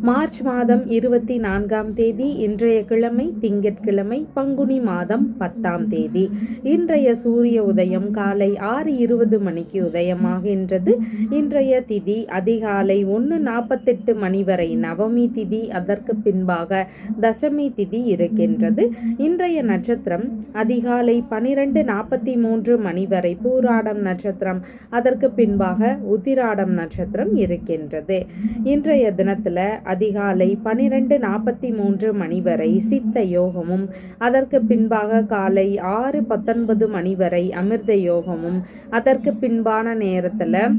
March மாதம் இருபத்தி நான்காம் தேதி இன்றைய கிழமை திங்கட்கிழமை பங்குனி மாதம் பத்தாம் தேதி. இன்றைய சூரிய உதயம் காலை ஆறு இருபது மணிக்கு உதயமாகின்றது. இன்றைய திதி அதிகாலை ஒன்று நாற்பத்தெட்டு மணி வரை நவமி திதி அதற்கு பின்பாக தசமி திதி இருக்கின்றது. இன்றைய நட்சத்திரம் அதிகாலை பனிரெண்டு நாற்பத்தி மூன்று மணி வரை பூராடம் நட்சத்திரம் அதற்கு பின்பாக உத்திராடம் நட்சத்திரம் இருக்கின்றது. இன்றைய தினத்தில் அதிகாலை பனிரெண்டு நாற்பத்தி மூன்று மணி வரை சித்த யோகமும் அதற்கு பின்பாக காலை ஆறு பத்தொன்பது மணி வரை அமிர்த யோகமும் அதற்கு பின்பான நேரத்தில்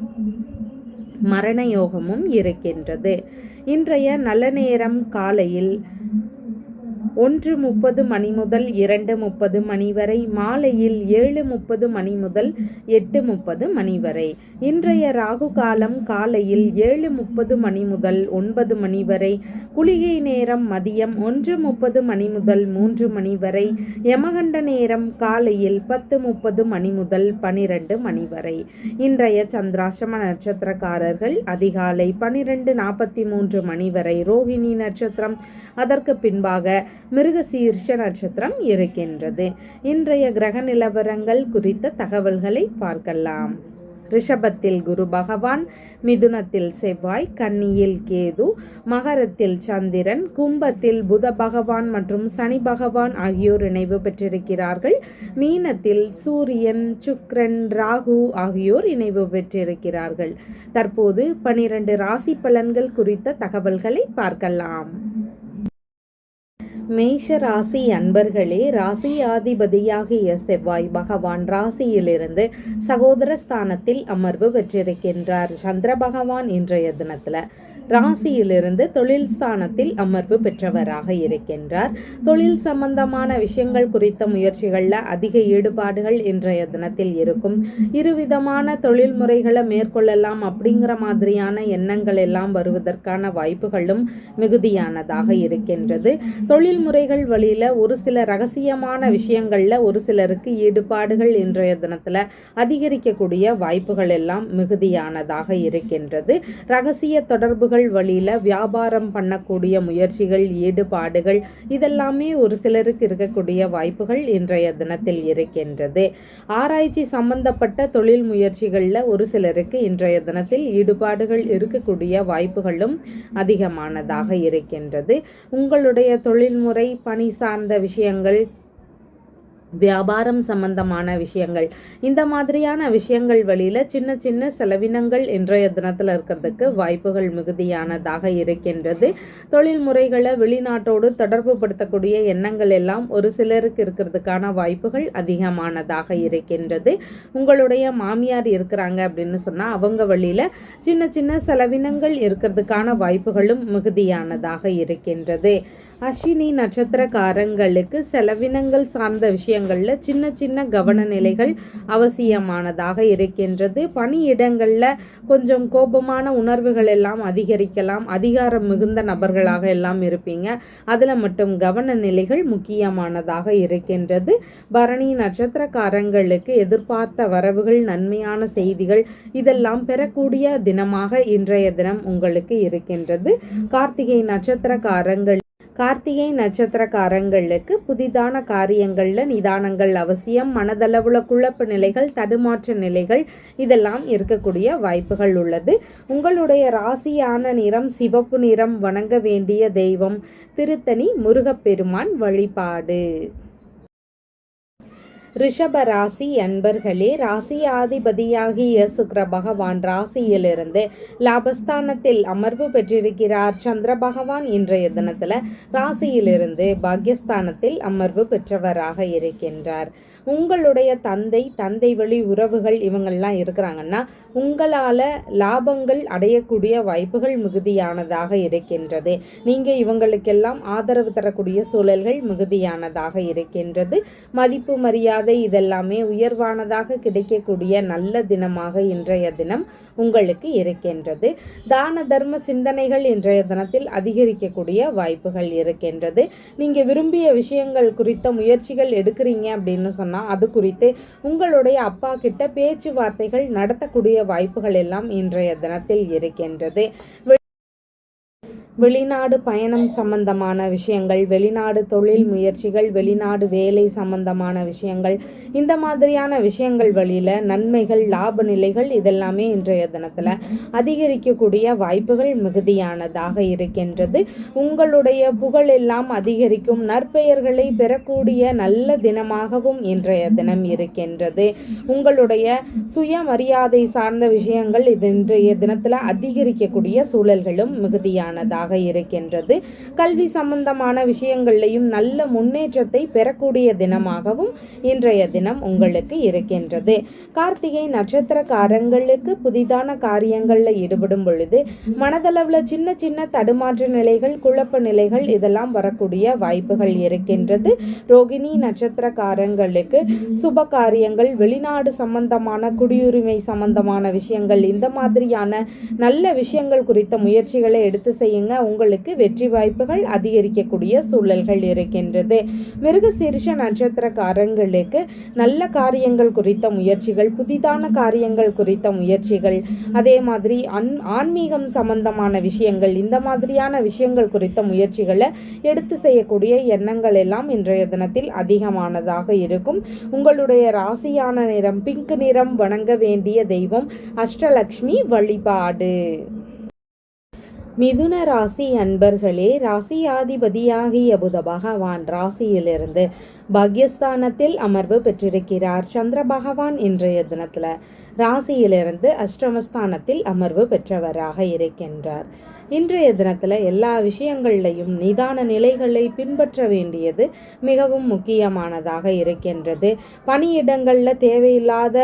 மரண யோகமும் இருக்கின்றது. இன்றைய நல்ல நேரம் காலையில் ஒன்று முப்பது மணி முதல் இரண்டு முப்பது மணி வரை மாலையில் ஏழு முப்பது மணி முதல் எட்டு முப்பது மணி வரை இன்றைய ராகு காலம் காலையில் ஏழு முப்பது மணி முதல் ஒன்பது மணி வரை குளிகை நேரம் மதியம் ஒன்று முப்பது மணி முதல் மூன்று மணி வரை யமகண்ட நேரம் காலையில் பத்து முப்பது மணி முதல் பனிரெண்டு மணி வரை இன்றைய சந்திராசம நட்சத்திரக்காரர்கள் அதிகாலை பனிரெண்டு நாற்பத்தி மூன்று மணி வரை ரோஹிணி நட்சத்திரம். அதற்கு பின்பாக மிருகசீர்ஷ நட்சத்திரம் இருக்கின்றது. இன்றைய கிரக நிலவரங்கள் குறித்த தகவல்களை பார்க்கலாம். ரிஷபத்தில் குரு பகவான் மிதுனத்தில் செவ்வாய் கன்னியில் கேது மகரத்தில் சந்திரன் கும்பத்தில் புத பகவான் மற்றும் சனி பகவான் ஆகியோர் இணைவு பெற்றிருக்கிறார்கள். மீனத்தில் சூரியன் சுக்ரன் ராகு ஆகியோர் இணைவு பெற்றிருக்கிறார்கள். தற்போது பனிரெண்டு ராசி பலன்கள் குறித்த தகவல்களை பார்க்கலாம். மேஷ ராசி அன்பர்களே ராசியாதிபதியாகிய செவ்வாய் பகவான் ராசியிலிருந்து சகோதர ஸ்தானத்தில் அமர்வு பெற்றிருக்கின்றார். சந்திர பகவான் இன்றைய தினத்தில் ராசியிலிருந்து தொழில் ஸ்தானத்தில் அமர்வு பெற்றவராக இருக்கின்றார். தொழில் சம்பந்தமான விஷயங்கள் குறித்த முயற்சிகளில் அதிக ஈடுபாடுகள் இன்றைய தினத்தில் இருக்கும். இருவிதமான தொழில் முறைகளை மேற்கொள்ளலாம் அப்படிங்கிற மாதிரியான எண்ணங்கள் எல்லாம் வருவதற்கான வாய்ப்புகளும் மிகுதியானதாக இருக்கின்றது. தொழில் முறைகள் வழியில் ஒரு சில ரகசியமான விஷயங்களில் ஒரு சிலருக்கு ஈடுபாடுகள் இன்றைய தினத்தில் அதிகரிக்கக்கூடிய வாய்ப்புகள் எல்லாம் மிகுதியானதாக இருக்கின்றது. ரகசிய தொடர்புகள் வழியில் வியாபாரம் பண்ணக்கூடிய முயற்சிகள் ஈடுபாடுகள் இதெல்லாமே ஒரு சிலருக்கு இருக்கக்கூடிய வாய்ப்புகள் இன்றைய தினத்தில் இருக்கின்றது. ஆராய்ச்சி சம்பந்தப்பட்ட தொழில் முயற்சிகளில் ஒரு சிலருக்கு இன்றைய தினத்தில் ஈடுபாடுகள் இருக்கக்கூடிய வாய்ப்புகளும் அதிகமானதாக இருக்கின்றது. உங்களுடைய தொழில்முறை பணி சார்ந்த விஷயங்கள் வியாபாரம் சம்பந்தமான விஷயங்கள். இந்த மாதிரியான விஷயங்கள் வழியில் சின்ன சின்ன செலவினங்கள் இன்றைய தினத்தில் இருக்கிறதுக்கு வாய்ப்புகள் மிகுதியானதாக இருக்கின்றது. தொழில் முறைகளை வெளிநாட்டோடு தொடர்பு படுத்தக்கூடிய எண்ணங்கள் எல்லாம் ஒரு சிலருக்கு இருக்கிறதுக்கான வாய்ப்புகள் அதிகமானதாக இருக்கின்றது. உங்களுடைய மாமியார் இருக்கிறாங்க அப்படின்னு சொன்னால் அவங்க வழியில் சின்ன சின்ன செலவினங்கள் இருக்கிறதுக்கான வாய்ப்புகளும் மிகுதியானதாக இருக்கின்றது. அஸ்வினி நட்சத்திரக்காரங்களுக்கு செலவினங்கள் சார்ந்த விஷயங்களில் சின்ன சின்ன கவன நிலைகள் அவசியமானதாக இருக்கின்றது. பணியிடங்களில் கொஞ்சம் கோபமான உணர்வுகள் எல்லாம் அதிகரிக்கலாம். அதிகாரம் மிகுந்த நபர்களாக எல்லாம் இருப்பீங்க. அதில் மட்டும் கவன நிலைகள் முக்கியமானதாக இருக்கின்றது. பரணி நட்சத்திரக்காரங்களுக்கு எதிர்பார்த்த வரவுகள் நன்மையான செய்திகள் இதெல்லாம் பெறக்கூடிய தினமாக இன்றைய தினம் உங்களுக்கு இருக்கின்றது. கார்த்திகை நட்சத்திரக்காரங்கள் கார்த்திகை நட்சத்திரக்காரங்களுக்கு புதிதான காரியங்களில் நிதானங்கள் அவசியம் மனதளவுல குழப்ப நிலைகள் தடுமாற்ற நிலைகள் இதெல்லாம் இருக்கக்கூடிய வாய்ப்புகள் உள்ளது. உங்களுடைய ராசியான நிறம் சிவப்பு நிறம் வணங்க வேண்டிய தெய்வம் திருத்தணி முருகப்பெருமான் வழிபாடு. ரிஷப ராசி அன்பர்களே ராசி ஆதிபதியாகிய சுக்ர பகவான் ராசியிலிருந்து லாபஸ்தானத்தில் அமர்வு பெற்றிருக்கிறார். சந்திர பகவான் இன்றைய தினத்தில் ராசியிலிருந்து பாக்யஸ்தானத்தில் அமர்வு பெற்றவராக இருக்கின்றார். உங்களுடைய தந்தை தந்தை வழி உறவுகள் இவங்கள்லாம் இருக்கிறாங்கன்னா உங்களால் லாபங்கள் அடையக்கூடிய வாய்ப்புகள் மிகுதியானதாக இருக்கின்றது. நீங்கள் இவங்களுக்கெல்லாம் ஆதரவு தரக்கூடிய சூழல்கள் மிகுதியானதாக இருக்கின்றது. மதிப்பு மரியாதை இதெல்லாமே உயர்வானதாக கிடைக்கக்கூடிய நல்ல தினமாக இன்றைய தினம் உங்களுக்கு இருக்கின்றது. தான தர்ம சிந்தனைகள் இன்றைய தினத்தில் அதிகரிக்கக்கூடிய வாய்ப்புகள் இருக்கின்றது. நீங்கள் விரும்பிய விஷயங்கள் குறித்த முயற்சிகள் எடுக்கிறீங்க அப்படின்னு சொன்னால் அது குறித்து உங்களுடைய அப்பா கிட்ட பேச்சுவார்த்தைகள் நடத்தக்கூடிய வாய்ப்புகள் எல்லாம் இன்றைய தினத்தில் இருக்கின்றது. வெளிநாடு பயணம் சம்பந்தமான விஷயங்கள் வெளிநாடு தொழில் முயற்சிகள் வெளிநாடு வேலை சம்பந்தமான விஷயங்கள் இந்த மாதிரியான விஷயங்கள் வழியில் நன்மைகள் லாப நிலைகள் இதெல்லாமே இன்றைய தினத்தில் அதிகரிக்கக்கூடிய வாய்ப்புகள் மிகுதியானதாக இருக்கின்றது. உங்களுடைய புகழ் எல்லாம் அதிகரிக்கும் நற்பெயர்களை பெறக்கூடிய நல்ல தினமாகவும் இன்றைய தினம் இருக்கின்றது. உங்களுடைய சுயமரியாதை சார்ந்த விஷயங்கள் இது இன்றைய தினத்தில் அதிகரிக்கக்கூடிய சூழல்களும் மிகுதியானதாக நாளாக இருக்கின்றது. கல்வி சம்பந்தமான விஷயங்கள்லையும் நல்ல முன்னேற்றத்தை பெறக்கூடிய தினமாகவும் இன்றைய தினம் உங்களுக்கு இருக்கின்றது. கார்த்திகை நட்சத்திரக்காரங்களுக்கு புதிதான காரியங்களில் ஈடுபடும் பொழுது மனதளவில் சின்ன சின்ன தடுமாற்ற நிலைகள் குழப்ப நிலைகள் இதெல்லாம் வரக்கூடிய வாய்ப்புகள் இருக்கின்றது. ரோகிணி நட்சத்திரக்காரங்களுக்கு சுப காரியங்கள் வெளிநாடு சம்பந்தமான குடியுரிமை சம்பந்தமான விஷயங்கள் இந்த மாதிரியான நல்ல விஷயங்கள் குறித்த முயற்சிகளை எடுத்து செய்யுங்க. உங்களுக்கு வெற்றி வாய்ப்புகள் அதிகரிக்கக்கூடிய சூழல்கள் இருக்கின்றது. மிருகசீர்ஷ நட்சத்திரக்காரங்களுக்கு நல்ல காரியங்கள் குறித்த முயற்சிகள் புதிதான காரியங்கள் குறித்த முயற்சிகள் அதே மாதிரி அன் ஆன்மீகம் சம்பந்தமான விஷயங்கள் இந்த மாதிரியான விஷயங்கள் குறித்த முயற்சிகளை எடுத்து செய்யக்கூடிய எண்ணங்கள் எல்லாம் இன்றைய தினத்தில் அதிகமானதாக இருக்கும். உங்களுடைய ராசியான நிறம் பிங்க் நிறம் வணங்க வேண்டிய தெய்வம் அஷ்டலக்ஷ்மி வழிபாடு. மிதுன ராசி அன்பர்களே ராசியாதிபதியாகிய புத பகவான் ராசியிலிருந்து பாக்யஸ்தானத்தில் அமர்வு பெற்றிருக்கிறார். சந்திர பகவான் இன்றைய தினத்தில் ராசியிலிருந்து அஷ்டமஸ்தானத்தில் அமர்வு பெற்றவராக இருக்கின்றார். இன்றைய தினத்தில் எல்லா விஷயங்கள்லையும் நிதான நிலைகளை பின்பற்ற வேண்டியது மிகவும் முக்கியமானதாக இருக்கின்றது. பணியிடங்களில் தேவையில்லாத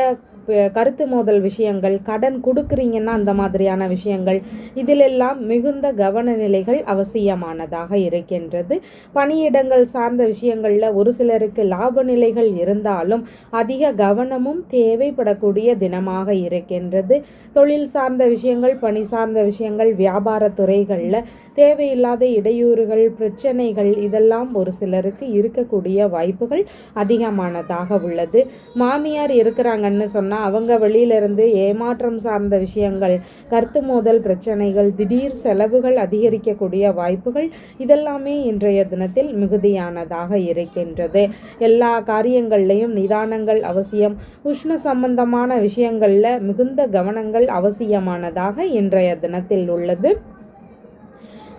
கருத்து மோதல் விஷயங்கள் கடன் கொடுக்குறீங்கன்னா அந்த மாதிரியான விஷயங்கள் இதிலெல்லாம் மிகுந்த கவன நிலைகள் அவசியமானதாக இருக்கின்றது. பணியிடங்கள் சார்ந்த விஷயங்களில் ஒரு சிலருக்கு லாப நிலைகள் இருந்தாலும் அதிக கவனமும் தேவைப்படக்கூடிய தினமாக இருக்கின்றது. தொழில் சார்ந்த விஷயங்கள் பணி சார்ந்த விஷயங்கள் வியாபார துறைகளில் தேவையில்லாத இடையூறுகள் பிரச்சனைகள் இதெல்லாம் ஒரு சிலருக்கு இருக்கக்கூடிய வாய்ப்புகள் அதிகமானதாக உள்ளது. மாமியார் இருக்கிறாங்கன்னு சொன்னால் அவங்க வெளியிலிருந்து ஏமாற்றம் சார்ந்த விஷயங்கள் கருத்து மோதல் பிரச்சனைகள் திடீர் செலவுகள் அதிகரிக்கக்கூடிய வாய்ப்புகள் இதெல்லாமே இன்றைய தினத்தில் மிகுதியானதாக இருக்கின்றது. எல்லா காரியங்கள்லையும் நிதானங்கள் அவசியம். உஷ்ண சம்பந்தமான விஷயங்களில் மிகுந்த கவனங்கள் அவசியமானதாக இன்றைய தினத்தில் உள்ளது.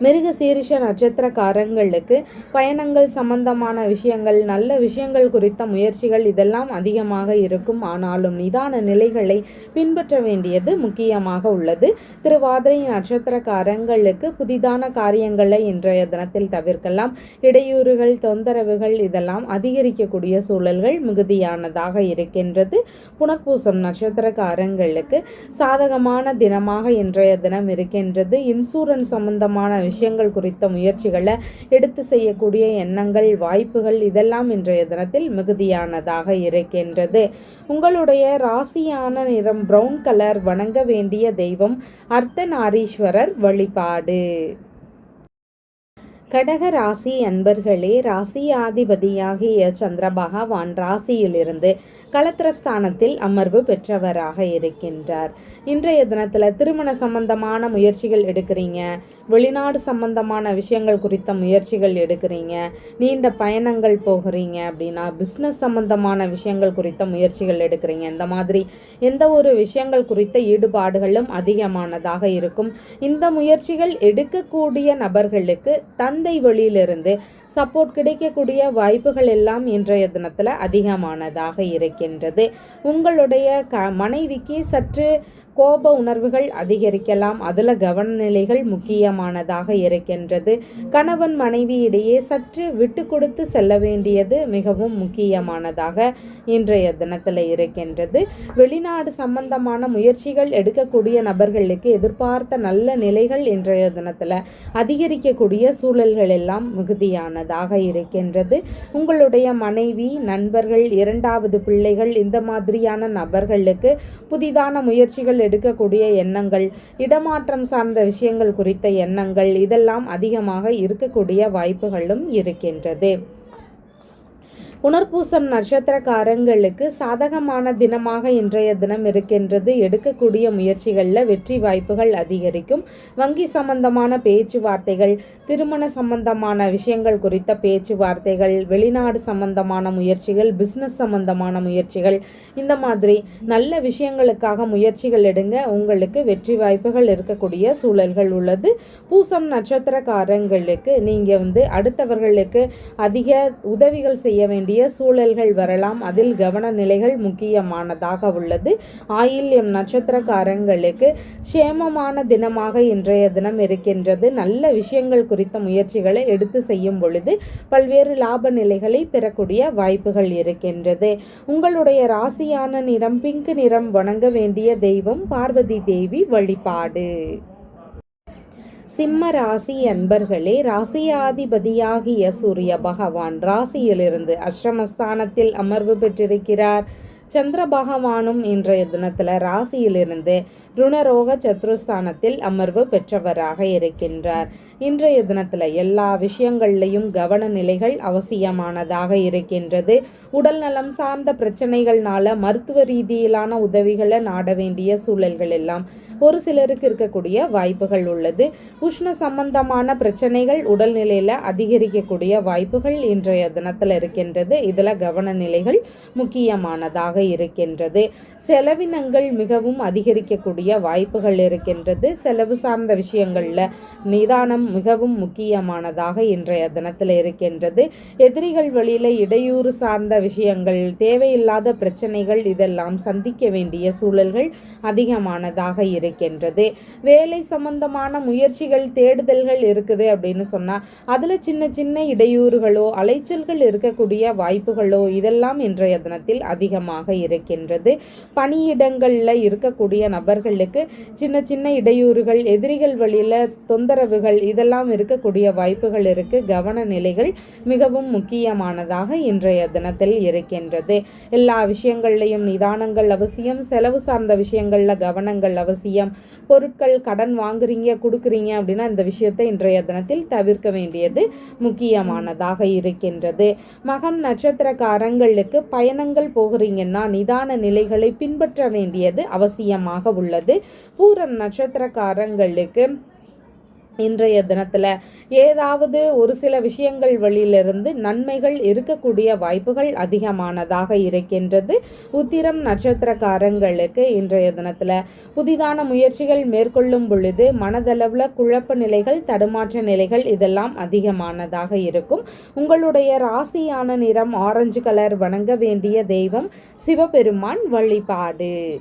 மிருக சீரிஷ நட்சத்திரக்காரங்களுக்கு பயணங்கள் சம்பந்தமான விஷயங்கள் நல்ல விஷயங்கள் குறித்த முயற்சிகள் இதெல்லாம் அதிகமாக இருக்கும். ஆனாலும் நிதான நிலைகளை பின்பற்ற வேண்டியது முக்கியமாக உள்ளது. திருவாதிரை நட்சத்திரக்காரங்களுக்கு புதிதான காரியங்களை இன்றைய தினத்தில் தவிர்க்கலாம். இடையூறுகள் தொந்தரவுகள் இதெல்லாம் அதிகரிக்கக்கூடிய சூழல்கள் மிகுதியானதாக இருக்கின்றது. புனர்பூசம் நட்சத்திரக்காரங்களுக்கு சாதகமான தினமாக இன்றைய தினம் இருக்கின்றது. இன்சூரன்ஸ் சம்பந்தமான விஷயங்கள் குறித்த முயற்சிகளை எடுத்து செய்யக்கூடிய எண்ணங்கள் வாய்ப்புகள் இதெல்லாம் இன்றைய தினத்தில் மிகுதியானதாக இருக்கின்றது. உங்களுடைய ராசியான நிறம் ப்ரௌன் கலர் வணங்க வேண்டிய தெய்வம் அர்த்தநாரீஸ்வரர் வழிபாடு. கடக ராசி அன்பர்களே ராசியாதிபதியாகிய சந்திர பகவான் ராசியிலிருந்து களத்திரஸ்தானத்தில் அமர்வு பெற்றவராக இருக்கின்றார். இன்றைய தினத்தில் திருமண சம்பந்தமான முயற்சிகள் எடுக்கிறீங்க. வெளிநாடு சம்பந்தமான விஷயங்கள் குறித்த முயற்சிகள் எடுக்கிறீங்க. நீண்ட பயணங்கள் போகிறீங்க அப்படின்னா பிஸ்னஸ் சம்பந்தமான விஷயங்கள் குறித்த முயற்சிகள் எடுக்கிறீங்க. இந்த மாதிரி எந்த ஒரு விஷயங்கள் குறித்த ஈடுபாடுகளும் அதிகமானதாக இருக்கும். இந்த முயற்சிகள் எடுக்கக்கூடிய நபர்களுக்கு தந்தை வழியிலிருந்து சப்போர்ட் கிடைக்கக்கூடிய வாய்ப்புகள் எல்லாம் இன்றைய தினத்தில் அதிகமானதாக இருக்கின்றது. உங்களுடைய க மனைவிக்கு சற்று கோப உணர்வுகள் அதிகரிக்கலாம். அதில் கவனநிலைகள் முக்கியமானதாக இருக்கின்றது. கணவன் மனைவி இடையே சற்று விட்டு கொடுத்து செல்ல வேண்டியது மிகவும் முக்கியமானதாக இன்றைய தினத்தில் இருக்கின்றது. வெளிநாடு சம்பந்தமான முயற்சிகள் எடுக்கக்கூடிய நபர்களுக்கு எதிர்பார்த்த நல்ல நிலைகள் இன்றைய தினத்தில் அதிகரிக்கக்கூடிய சூழல்கள் எல்லாம் மிகுதியானதாக இருக்கின்றது. உங்களுடைய மனைவி நண்பர்கள் இரண்டாவது பிள்ளைகள் இந்த மாதிரியான நபர்களுக்கு புதிதான முயற்சிகள் எடுக்கக்கூடிய எண்ணங்கள் இடமாற்றம் சார்ந்த விஷயங்கள் குறித்த எண்ணங்கள் இதெல்லாம் அதிகமாக இருக்கக்கூடிய வாய்ப்புகளும் இருக்கின்றது. புனர்பூசம் நட்சத்திரக்காரங்களுக்கு சாதகமான தினமாக இன்றைய தினம் இருக்கின்றது. எடுக்கக்கூடிய முயற்சிகளில் வெற்றி வாய்ப்புகள் அதிகரிக்கும். வங்கி சம்பந்தமான பேச்சுவார்த்தைகள் திருமண சம்பந்தமான விஷயங்கள் குறித்த பேச்சுவார்த்தைகள் வெளிநாடு சம்பந்தமான முயற்சிகள் பிஸ்னஸ் சம்பந்தமான முயற்சிகள் இந்த மாதிரி நல்ல விஷயங்களுக்காக முயற்சிகள் எடுங்க. உங்களுக்கு வெற்றி வாய்ப்புகள் இருக்கக்கூடிய சூழல்கள் உள்ளது. பூசம் நட்சத்திரக்காரங்களுக்கு நீங்கள் வந்து அடுத்தவர்களுக்கு அதிக உதவிகள் செய்ய வேண்டிய வேண்டிய சூழல்கள் வரலாம். அதில் கவன நிலைகள் முக்கியமானதாக உள்ளது. ஆயில்யம் நட்சத்திரக்காரங்களுக்கு சேமமான தினமாக இன்றைய தினம் இருக்கின்றது. நல்ல விஷயங்கள் குறித்த முயற்சிகளை எடுத்து செய்யும் பொழுது பல்வேறு லாப நிலைகளை பெறக்கூடிய வாய்ப்புகள் இருக்கின்றது. உங்களுடைய ராசியான நிறம் பிங்க் நிறம் வணங்க வேண்டிய தெய்வம் பார்வதி தேவி வழிபாடு. சிம்ம ராசி அன்பர்களே ராசியாதிபதியாகிய சூரிய பகவான் ராசியிலிருந்து அஷ்டமஸ்தானத்தில் அமர்வு பெற்றிருக்கிறார். சந்திர பகவானும் இன்றைய தினத்தில் ராசியிலிருந்து ருணரோக சத்ருஸ்தானத்தில் அமர்வு பெற்றவராக இருக்கின்றார். இன்றைய தினத்தில் எல்லா விஷயங்கள்லையும் கவன நிலைகள் அவசியமானதாக இருக்கின்றது. உடல் நலம் சார்ந்த பிரச்சனைகள்னால மருத்துவ ரீதியிலான உதவிகளை நாட வேண்டிய சூழல்கள் எல்லாம் ஒரு சிலருக்கு இருக்கக்கூடிய வாய்ப்புகள் உள்ளது. உஷ்ண சம்பந்தமான பிரச்சனைகள் உடல்நிலையில் அதிகரிக்கக்கூடிய வாய்ப்புகள் இன்றைய தினத்தில் இருக்கின்றது. இதில் கவன நிலைகள் முக்கியமானதாக இருக்கின்றது. செலவினங்கள் மிகவும் அதிகரிக்கக்கூடிய வாய்ப்புகள் இருக்கின்றது. செலவு சார்ந்த விஷயங்களில் நிதானம் மிகவும் முக்கியமானதாக இன்றைய தினத்தில் இருக்கின்றது. எதிரிகள் வழியில் இடையூறு சார்ந்த விஷயங்கள் தேவையில்லாத பிரச்சனைகள் இதெல்லாம் சந்திக்க வேண்டிய சூழல்கள் அதிகமானதாக இருக்கின்றது. வேலை சம்பந்தமான முயற்சிகள் தேடுதல்கள் இருக்குது அப்படின்னு சொன்னால் அதில் சின்ன சின்ன இடையூறுகளோ அலைச்சல்கள் இருக்கக்கூடிய வாய்ப்புகளோ இதெல்லாம் இன்றைய தினத்தில் அதிகமாக இருக்கின்றது. பணியிடங்களில் இருக்கக்கூடிய நபர்களுக்கு சின்ன சின்ன இடையூறுகள் எதிரிகள் வழியில் தொந்தரவுகள் இதெல்லாம் இருக்கக்கூடிய வாய்ப்புகள் இருக்கு. கவன நிலைகள் மிகவும் முக்கியமானதாக இன்றைய தினத்தில் இருக்கின்றது. எல்லா விஷயங்கள்லையும் நிதானங்கள் அவசியம் செலவு சார்ந்த விஷயங்களில் கவனங்கள் அவசியம். பொருட்கள் கடன் வாங்குறீங்க கொடுக்குறீங்க அப்படின்னா இந்த விஷயத்தை இன்றைய தினத்தில் தவிர்க்க வேண்டியது முக்கியமானதாக இருக்கின்றது. மகம் நட்சத்திரக்காரங்களுக்கு பயணங்கள் போகிறீங்கன்னா நிதான நிலைகளை பின்பற்ற வேண்டியது அவசியமாக உள்ளது. பூரம் நட்சத்திரக்காரங்களுக்கு இன்றைய தினத்தில் ஏதாவது ஒரு சில விஷயங்கள் வழியிலிருந்து நன்மைகள் இருக்கக்கூடிய வாய்ப்புகள் அதிகமானதாக இருக்கின்றது. உத்திரம் நட்சத்திரக்காரங்களுக்கு இன்றைய தினத்தில் புதிதான முயற்சிகள் மேற்கொள்ளும் பொழுது மனதளவில் குழப்ப நிலைகள் தடுமாற்ற நிலைகள் இதெல்லாம் அதிகமானதாக இருக்கும். உங்களுடைய ராசியான நிறம் ஆரஞ்சு கலர் வணங்க வேண்டிய தெய்வம் சிவபெருமான் வழிபாடு.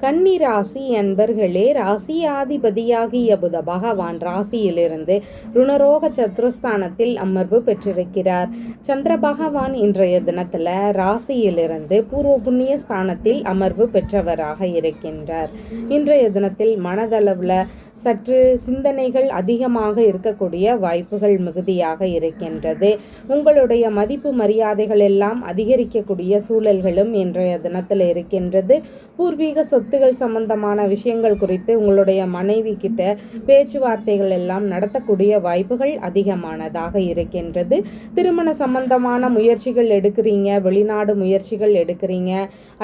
கன்னி ராசி அன்பர்களே ராசியாதிபதியாகிய புத பகவான் ராசியிலிருந்து ருணரோக சத்ருஸ்தானத்தில் அமர்வு பெற்றிருக்கிறார். சந்திர பகவான் இன்றைய தினத்தில் ராசியிலிருந்து பூர்வ புண்ணிய ஸ்தானத்தில் அமர்வு பெற்றவராக இருக்கின்றார். இன்றைய தினத்தில் மனதளவில் சற்று சிந்தனைகள் அதிகமாக இருக்கக்கூடிய வாய்ப்புகள் மிகுதியாக இருக்கின்றது. உங்களுடைய மதிப்பு மரியாதைகள் எல்லாம் அதிகரிக்கக்கூடிய சூழல்களும் இன்றைய தினத்தில் இருக்கின்றது. பூர்வீக சொத்துகள் சம்பந்தமான விஷயங்கள் குறித்து உங்களுடைய மனைவி கிட்ட பேச்சுவார்த்தைகள் எல்லாம் நடத்தக்கூடிய வாய்ப்புகள் அதிகமானதாக இருக்கின்றது. திருமண சம்பந்தமான முயற்சிகள் எடுக்கிறீங்க வெளிநாடு முயற்சிகள் எடுக்கிறீங்க.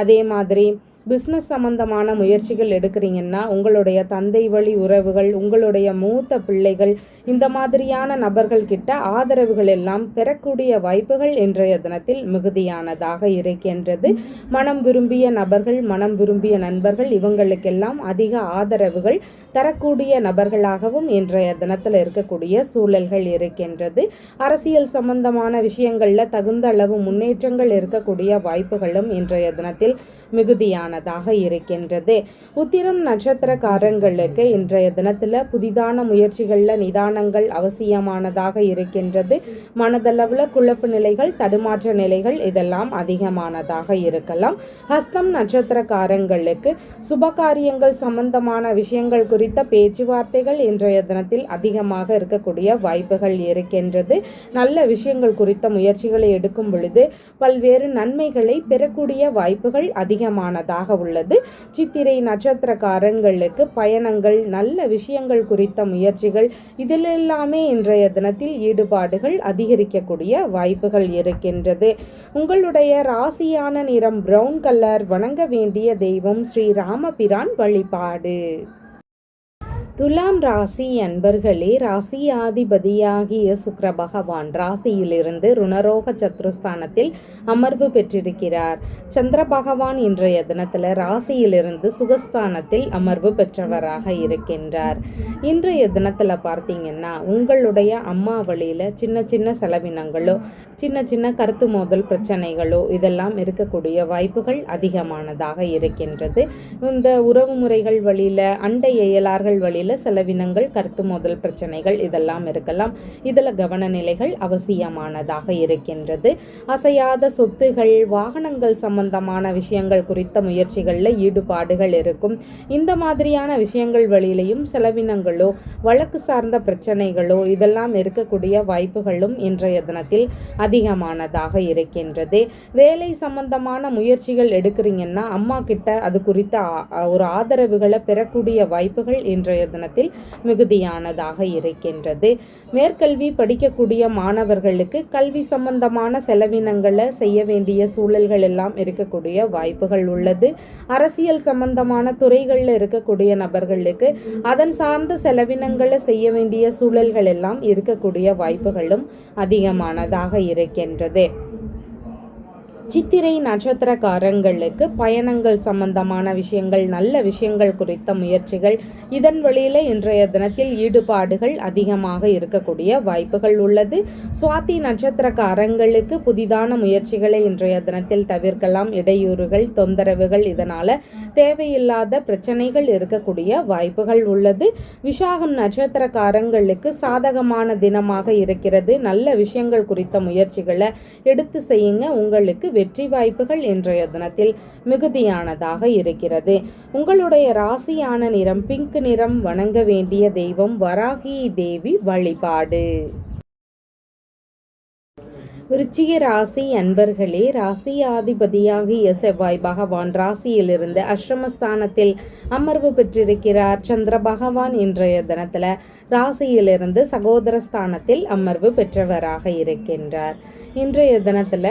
அதே மாதிரி பிஸ்னஸ் சம்பந்தமான முயற்சிகள் எடுக்கிறீங்கன்னா உங்களுடைய தந்தை வழி உறவுகள் உங்களுடைய மூத்த பிள்ளைகள் இந்த மாதிரியான நபர்கள் கிட்ட ஆதரவுகள் எல்லாம் பெறக்கூடிய வாய்ப்புகள் இன்றைய தினத்தில் மிகுதியானதாக இருக்கின்றது. மனம் விரும்பிய நபர்கள் மனம் விரும்பிய நண்பர்கள் இவங்களுக்கெல்லாம் அதிக ஆதரவுகள் தரக்கூடிய நபர்களாகவும் இன்றைய தினத்தில் இருக்கக்கூடிய சூழல்கள் இருக்கின்றது. அரசியல் சம்பந்தமான விஷயங்களில் தகுந்த அளவு முன்னேற்றங்கள் இருக்கக்கூடிய வாய்ப்புகளும் இன்றைய தினத்தில் மிகுதியானதாக இருக்கின்றது. உத்திரம் நட்சத்திரக்காரங்களுக்கு இன்றைய தினத்தில் புதிதான முயற்சிகளில் நிதானங்கள் அவசியமானதாக இருக்கின்றது. மனதளவில் குழப்பு நிலைகள் தடுமாற்ற நிலைகள் இதெல்லாம் அதிகமானதாக இருக்கலாம். ஹஸ்தம் நட்சத்திரக்காரங்களுக்கு சுபகாரியங்கள் சம்பந்தமான விஷயங்கள் குறித்த பேச்சுவார்த்தைகள் இன்றைய தினத்தில் அதிகமாக இருக்கக்கூடிய வாய்ப்புகள் இருக்கின்றது. நல்ல விஷயங்கள் குறித்த முயற்சிகளை எடுக்கும் பொழுது பல்வேறு நன்மைகளை பெறக்கூடிய வாய்ப்புகள் அதிகமானதாக உள்ளது. சித்திரை நட்சத்திரக்காரங்களுக்கு பயணங்கள் நல்ல விஷயங்கள் குறித்த முயற்சிகள் இதிலெல்லாமே இன்றைய தினத்தில் ஈடுபாடுகள் அதிகரிக்கக்கூடிய வாய்ப்புகள் இருக்கின்றது. உங்களுடைய ராசியான நிறம் பிரவுன் கலர் வணங்க வேண்டிய தெய்வம் ஸ்ரீ ராமபிரான் வழிபாடு. துலாம் ராசி அன்பர்களே ராசி ஆதிபதியாகிய பகவான் ராசியிலிருந்து ருணரோக சத்ருஸ்தானத்தில் அமர்வு பெற்றிருக்கிறார். சந்திர பகவான் இன்றைய தினத்தில் ராசியிலிருந்து சுகஸ்தானத்தில் அமர்வு பெற்றவராக இருக்கின்றார். இன்றைய தினத்தில் பார்த்தீங்கன்னா உங்களுடைய அம்மா வழியில் சின்ன சின்ன செலவினங்களோ சின்ன சின்ன கருத்து மோதல் பிரச்சனைகளோ இதெல்லாம் இருக்கக்கூடிய வாய்ப்புகள் அதிகமானதாக இருக்கின்றது. இந்த உறவு முறைகள் வழியில் அண்டை இயலார்கள் வழியில் செலவினங்கள் கருத்து மோதல் பிரச்சனைகள் இதெல்லாம் இருக்கலாம். இதில் கவன நிலைகள் அவசியமானதாக இருக்கின்றது. அசையாத சொத்துகள் வாகனங்கள் சம்பந்தமான விஷயங்கள் குறித்த முயற்சிகளில் ஈடுபாடுகள் இருக்கும். இந்த மாதிரியான விஷயங்கள் வழியிலையும் செலவினங்களோ வழக்கு சார்ந்த பிரச்சனைகளோ இதெல்லாம் இருக்கக்கூடிய வாய்ப்புகளும் இன்றைய தினத்தில் அதிகமானதாக இருக்கின்றது. வேலை சம்பந்தமான முயற்சிகள் எடுக்கிறீங்கன்னா அம்மா கிட்ட அது குறித்த ஒரு ஆதரவுகளை பெறக்கூடிய வாய்ப்புகள் இன்றைய தினத்தில் மிகுதியானதாக இருக்கின்றது. மேற்கல்வி படிக்கக்கூடிய மாணவர்களுக்கு கல்வி சம்பந்தமான செலவினங்களை செய்ய வேண்டிய சூழல்கள் எல்லாம் இருக்கக்கூடிய வாய்ப்புகள் உள்ளது. அரசியல் சம்பந்தமான துறைகளில் இருக்கக்கூடிய நபர்களுக்கு அதன் சார்ந்த செலவினங்களை செய்ய வேண்டிய சூழல்கள் எல்லாம் இருக்கக்கூடிய வாய்ப்புகளும் அதிகமானதாக இருக்கின்றது. சித்திரை நட்சத்திரக்காரங்களுக்கு பயணங்கள் சம்பந்தமான விஷயங்கள் நல்ல விஷயங்கள் குறித்த முயற்சிகள். இதன் வழியில் இன்றைய தினத்தில் ஈடுபாடுகள் அதிகமாக இருக்கக்கூடிய வாய்ப்புகள் உள்ளது. சுவாதி நட்சத்திரக்காரங்களுக்கு புதிதான முயற்சிகளை இன்றைய தினத்தில் தவிர்க்கலாம். இடையூறுகள் தொந்தரவுகள் இதனால் தேவையில்லாத பிரச்சனைகள் இருக்கக்கூடிய வாய்ப்புகள் உள்ளது. விஷாகம் நட்சத்திரக்காரங்களுக்கு சாதகமான தினமாக இருக்கிறது. நல்ல விஷயங்கள் குறித்த முயற்சிகளை எடுத்து செய்யுங்க. உங்களுக்கு வெற்றி வாய்ப்புகள் இன்றைய தினத்தில் மிகுதியானதாக இருக்கிறது. உங்களுடைய ராசியான நிறம் பிங்க் நிறம் வணங்க வேண்டிய தெய்வம் வராகி தேவி வழிபாடு. விருச்சிக ராசி அன்பர்களே ராசியாதிபதியாகிய செவ்வாய் பகவான் ராசியிலிருந்து அஷ்டமஸ்தானத்தில் அமர்வு பெற்றிருக்கிறார். சந்திர பகவான் இன்றைய தினத்துல ராசியிலிருந்து சகோதர ஸ்தானத்தில் அமர்வு பெற்றவராக இருக்கின்றார். இன்றைய தினத்துல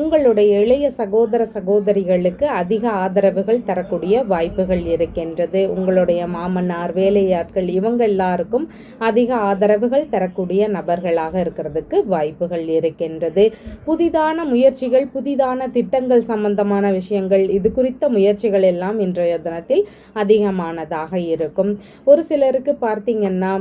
உங்களுடைய இளைய சகோதர சகோதரிகளுக்கு அதிக ஆதரவுகள் தரக்கூடிய வாய்ப்புகள் இருக்கின்றது. உங்களுடைய மாமனார் வேலையாட்கள் இவங்க எல்லாருக்கும் அதிக ஆதரவுகள் தரக்கூடிய நபர்களாக இருக்கிறதுக்கு வாய்ப்புகள் இருக்கின்றது. புதிதான முயற்சிகள் புதிதான திட்டங்கள் சம்பந்தமான விஷயங்கள் இது குறித்த முயற்சிகள் எல்லாம் இன்றைய தினத்தில் அதிகமானதாக இருக்கும். ஒரு சிலருக்கு பார்த்தீங்கன்னா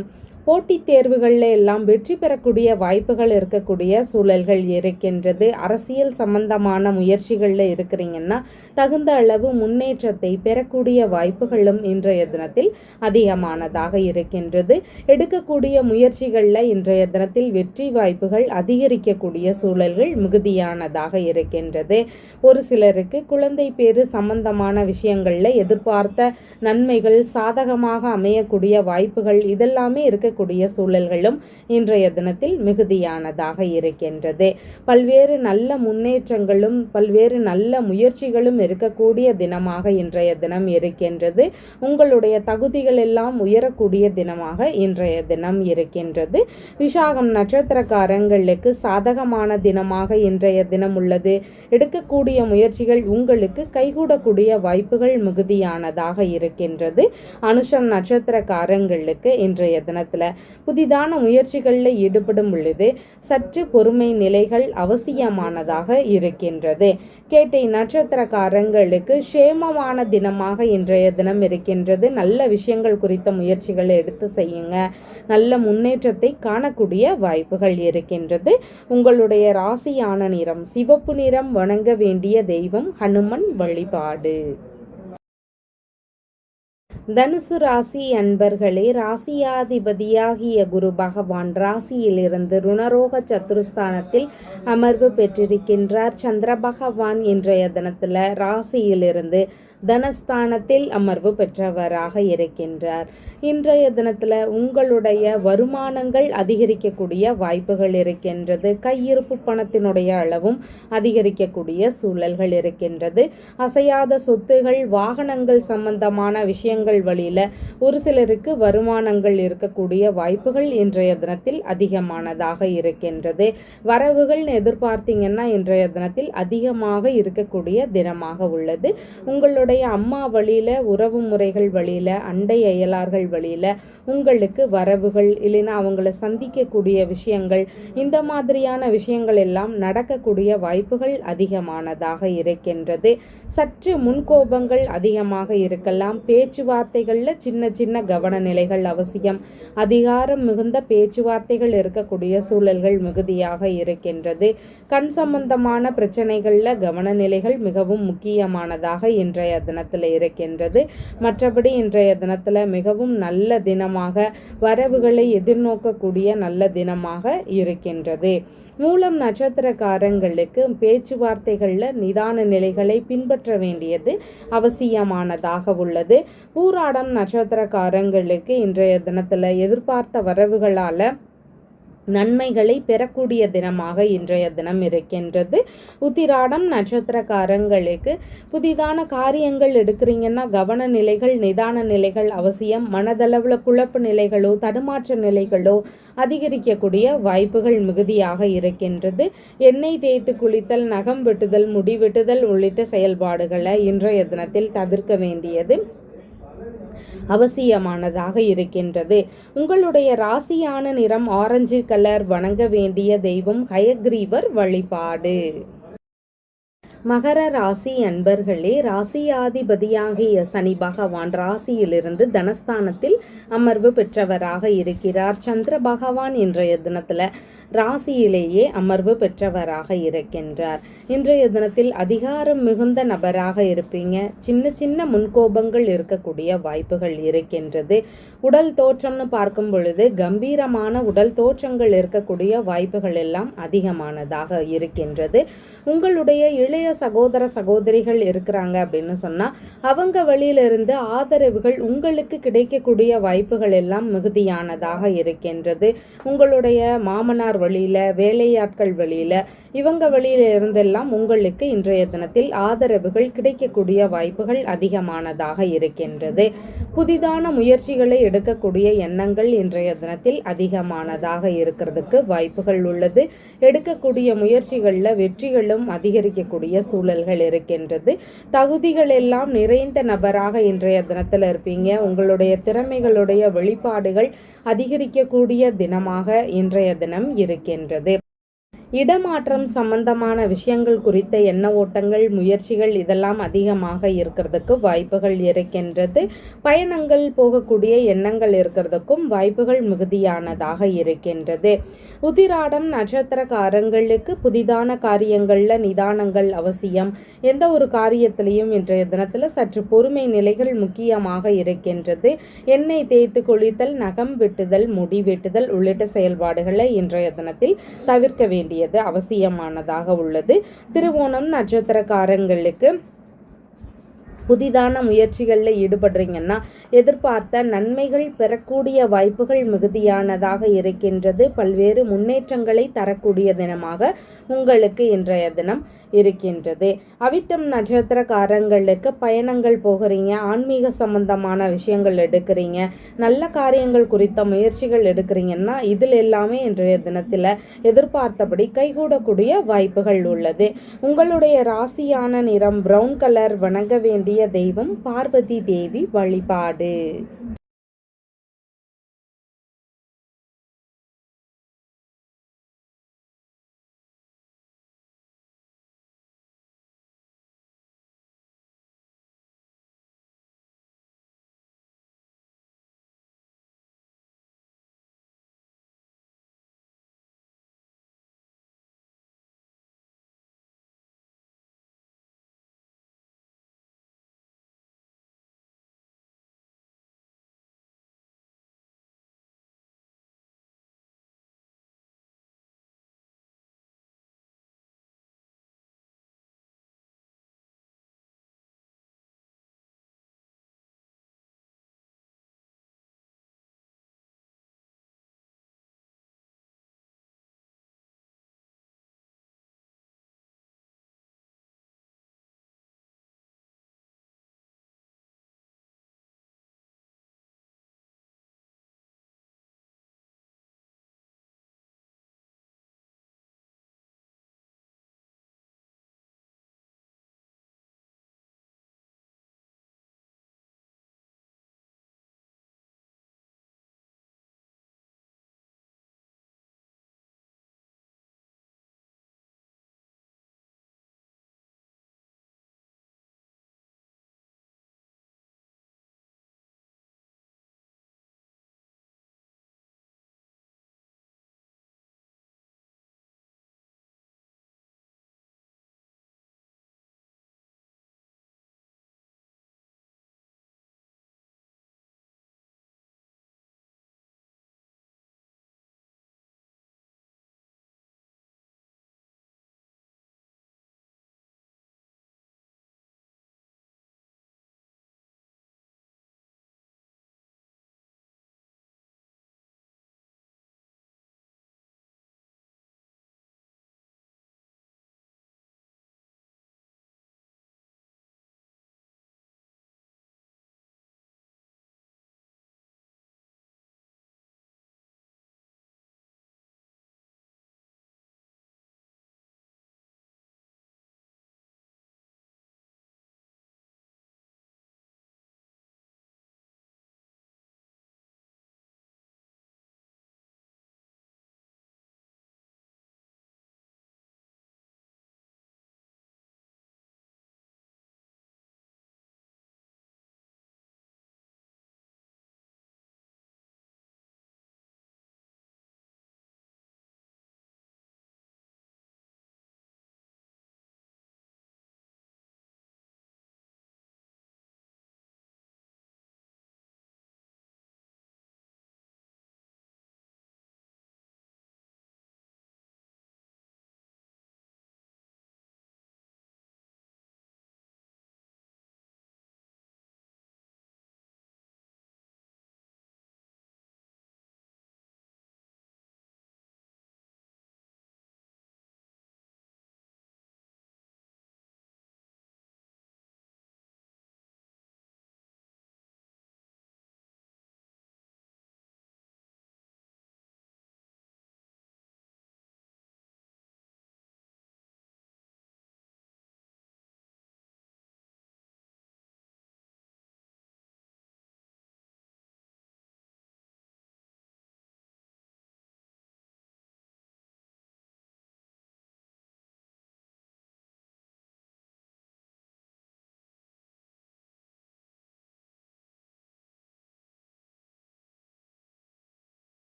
போட்டித் தேர்வுகளில் எல்லாம் வெற்றி பெறக்கூடிய வாய்ப்புகள் இருக்கக்கூடிய சூழல்கள் இருக்கின்றது. அரசியல் சம்பந்தமான முயற்சிகளில் இருக்கிறீங்கன்னா தகுந்த அளவு முன்னேற்றத்தை பெறக்கூடிய வாய்ப்புகளும் இன்றைய தினத்தில் அதிகமானதாக இருக்கின்றது. எடுக்கக்கூடிய முயற்சிகளில் இன்றைய தினத்தில் வெற்றி வாய்ப்புகள் அதிகரிக்கக்கூடிய சூழல்கள் மிகுதியானதாக இருக்கின்றது. ஒரு சிலருக்கு குழந்தை பேறு சம்பந்தமான விஷயங்களில் எதிர்பார்த்த நன்மைகள் சாதகமாக அமையக்கூடிய வாய்ப்புகள் இதெல்லாமே இருக்க இருக்கக்கூடிய சூழல்களும் இன்றைய தினத்தில் மிகுதியானதாக இருக்கின்றது. பல்வேறு நல்ல முன்னேற்றங்களும் பல்வேறு நல்ல முயற்சிகளும் இருக்கக்கூடிய தினமாக இன்றைய தினம் இருக்கின்றது. உங்களுடைய தகுதிகள் எல்லாம் உயரக்கூடிய தினமாக இன்றைய தினம் இருக்கின்றது. விசாகம் நட்சத்திரக்காரங்களுக்கு சாதகமான தினமாக இன்றைய தினம் உள்ளது. எடுக்கக்கூடிய முயற்சிகள் உங்களுக்கு கைகூடக்கூடிய வாய்ப்புகள் மிகுதியானதாக இருக்கின்றது. அனுஷம் நட்சத்திரக்காரங்களுக்கு இன்றைய தினத்தில் புதிதான முயற்சிகளில் ஈடுபடும் பொழுது சற்று பொறுமை நிலைகள் அவசியமானதாக இருக்கின்றது. கேட்டை நட்சத்திரக்காரங்களுக்கு சேமமான தினமாக இன்றைய தினம் இருக்கின்றது. நல்ல விஷயங்கள் குறித்த முயற்சிகளை எடுத்து செய்யுங்க. நல்ல முன்னேற்றத்தை காணக்கூடிய வாய்ப்புகள் இருக்கின்றது. உங்களுடைய ராசியான நிறம் சிவப்பு நிறம் வணங்க வேண்டிய தெய்வம் ஹனுமன் வழிபாடு. தனுசு ராசி அன்பர்களே ராசியாதிபதியாகிய குரு பகவான் ராசியிலிருந்து ருணரோக சத்துருஸ்தானத்தில் அமர்வு பெற்றிருக்கின்றார். சந்திர பகவான் இன்றைய தினத்தில் ராசியிலிருந்து தனஸ்தானத்தில் அமர்வு பெற்றவராக இருக்கின்றார். இன்றைய தினத்தில் உங்களுடைய வருமானங்கள் அதிகரிக்கக்கூடிய வாய்ப்புகள் இருக்கின்றது. கையிருப்பு பணத்தினுடைய அளவும் அதிகரிக்கக்கூடிய சூழல்கள் இருக்கின்றது. அசையாத சொத்துகள் வாகனங்கள் சம்பந்தமான விஷயங்கள் வழியில் ஒரு சிலருக்கு வருமானங்கள் இருக்கக்கூடிய வாய்ப்புகள் இன்றைய தினத்தில் அதிகமானதாக இருக்கின்றது. வரவுகள் எதிர்பார்த்தீங்கன்னா இன்றைய தினத்தில் அதிகமாக இருக்கக்கூடிய தினமாக உள்ளது. உங்களுடைய உங்களுடைய அம்மா வழியில் உறவு முறைகள் வழியில் அண்டை அயலார்கள் வழியில் உங்களுக்கு வரவுகள் இல்லைன்னா அவங்கள சந்திக்கக்கூடிய விஷயங்கள் இந்த மாதிரியான விஷயங்கள் எல்லாம் நடக்கக்கூடிய வாய்ப்புகள் அதிகமானதாக இருக்கின்றது. சற்று முன்கோபங்கள் அதிகமாக இருக்கலாம். பேச்சுவார்த்தைகளில் சின்ன சின்ன கவன நிலைகள் அவசியம். அதிகாரம் மிகுந்த பேச்சுவார்த்தைகள் இருக்கக்கூடிய சூழல்கள் மிகுதியாக இருக்கின்றது. கண் சம்பந்தமான பிரச்சனைகளில் கவனநிலைகள் மிகவும் முக்கியமானதாக இன்றைய தினத்தில் இருக்கின்றது. மற்றபடி இன்றைய தினத்தில் மிகவும் நல்ல தினமாக வரவுகளை எதிர்நோக்கக்கூடிய நல்ல தினமாக இருக்கின்றது. மூலம் நட்சத்திரக்காரங்களுக்கு பேச்சுவார்த்தைகளில் நிதான நிலைகளை பின்பற்ற வேண்டியது அவசியமானதாக உள்ளது. பூராடம் நட்சத்திரக்காரங்களுக்கு இன்றைய தினத்தில் எதிர்பார்த்த வரவுகளால் நன்மைகளை பெறக்கூடிய தினமாக இன்றைய தினம் இருக்கின்றது. உத்திராடம் நட்சத்திரக்காரங்களுக்கு புதிதான காரியங்கள் எடுக்கிறீங்கன்னா கவன நிலைகள் நிதான நிலைகள் அவசியம். மனதளவில் குழப்ப நிலைகளோ தடுமாற்ற நிலைகளோ அதிகரிக்கக்கூடிய வாய்ப்புகள் மிகுதியாக இருக்கின்றது. எண்ணெய் தேய்த்து குளித்தல் நகம் வெட்டுதல் முடி வெட்டுதல் உள்ளிட்ட செயல்பாடுகளை இன்றைய தினத்தில் தவிர்க்க வேண்டியது. அவசியமானதாக இருக்கின்றது. உங்களுடைய ராசியான நிறம் ஆரஞ்சு கலர் வணங்க வேண்டிய தெய்வம் ஹயக்ரீவர் வழிபாடு. மகர ராசி அன்பர்களே ராசியாதிபதியாகிய சனி பகவான் ராசியிலிருந்து தனஸ்தானத்தில் அமர்வு பெற்றவராக இருக்கிறார். சந்திர பகவான் இன்றைய தினத்தில் ராசியிலேயே அமர்வு பெற்றவராக இருக்கின்றார். இன்றைய தினத்தில் அதிகாரம் மிகுந்த நபராக இருப்பீங்க. சின்ன சின்ன முன்கோபங்கள் இருக்கக்கூடிய வாய்ப்புகள் இருக்கின்றது. உடல் தோற்றம்னு பார்க்கும் பொழுது கம்பீரமான உடல் தோற்றங்கள் இருக்கக்கூடிய வாய்ப்புகள் எல்லாம் அதிகமானதாக இருக்கின்றது. உங்களுடைய இளைய சகோதர சகோதரிகள் இருக்கிறாங்க அப்படின்னு சொன்னால் அவங்க வழியிலிருந்து ஆதரவுகள் உங்களுக்கு கிடைக்கக்கூடிய வாய்ப்புகள் எல்லாம் மிகுதியானதாக இருக்கின்றது. உங்களுடைய மாமனார் வழியில் வேலையாட்கள் வழியில் இவங்க வழியில இருந்தெல்லாம் உங்களுக்கு இன்றைய தினத்தில் ஆதரவுகள் கிடைக்கக்கூடிய வாய்ப்புகள் அதிகமானதாக இருக்கின்றது. புதிதான முயற்சிகளை எடுக்கக்கூடிய எண்ணங்கள் இன்றைய தினத்தில் அதிகமானதாக இருக்கிறதுக்கு வாய்ப்புகள் உள்ளது. எடுக்கக்கூடிய முயற்சிகளில் வெற்றிகளும் அதிகரிக்கக்கூடிய சூழல்கள் இருக்கின்றது. தகுதிகள் எல்லாம் நிறைந்த நபராக இன்றைய தினத்தில் இருப்பீங்க. உங்களுடைய திறமைகளுடைய வெளிப்பாடுகள் அதிகரிக்கக்கூடிய தினமாக இன்றைய தினம் இருக்கின்றது. இடமாற்றம் சம்பந்தமான விஷயங்கள் குறித்த எண்ண ஓட்டங்கள் முயற்சிகள் இதெல்லாம் அதிகமாக இருக்கிறதுக்கு வாய்ப்புகள் இருக்கின்றது. பயணங்கள் போகக்கூடிய எண்ணங்கள் இருக்கிறதுக்கும் வாய்ப்புகள் மிகுதியானதாக இருக்கின்றது. உதிராடம் நட்சத்திரக்காரங்களுக்கு புதிதான காரியங்களில் நிதானங்கள் அவசியம். எந்த ஒரு காரியத்திலையும் இன்றைய தினத்தில் சற்று பொறுமை நிலைகள் முக்கியமாக இருக்கின்றது. எண்ணெய் தேய்த்து குளித்தல் நகம் வெட்டுதல் முடி வெட்டுதல் உள்ளிட்ட செயல்பாடுகளை இன்றைய தினத்தில் தவிர்க்க வேண்டிய வேண்டியது அவசியமானதாக உள்ளது. திருவோணம் நட்சத்திரக்காரங்களுக்கு புதிதான முயற்சிகளில் ஈடுபடுறீங்கன்னா எதிர்பார்த்த நன்மைகள் பெறக்கூடிய வாய்ப்புகள் மிகுதியானதாக இருக்கின்றது. பல்வேறு முன்னேற்றங்களை தரக்கூடிய தினமாக உங்களுக்கு இன்றைய தினம் இருக்கின்றது. அவிட்டம் நட்சத்திரக்காரங்களுக்கு பயணங்கள் போகிறீங்க ஆன்மீக சம்பந்தமான விஷயங்கள் எடுக்கிறீங்க நல்ல காரியங்கள் குறித்த முயற்சிகள் எடுக்கிறீங்கன்னா இதில் எல்லாமே இன்றைய தினத்தில் எதிர்பார்த்தபடி கைகூடக்கூடிய வாய்ப்புகள் உள்ளது. உங்களுடைய ராசியான நிறம் ப்ரௌன் கலர் வணங்க வேண்டிய தெய்வம் பார்வதி தேவி வழிபாடு.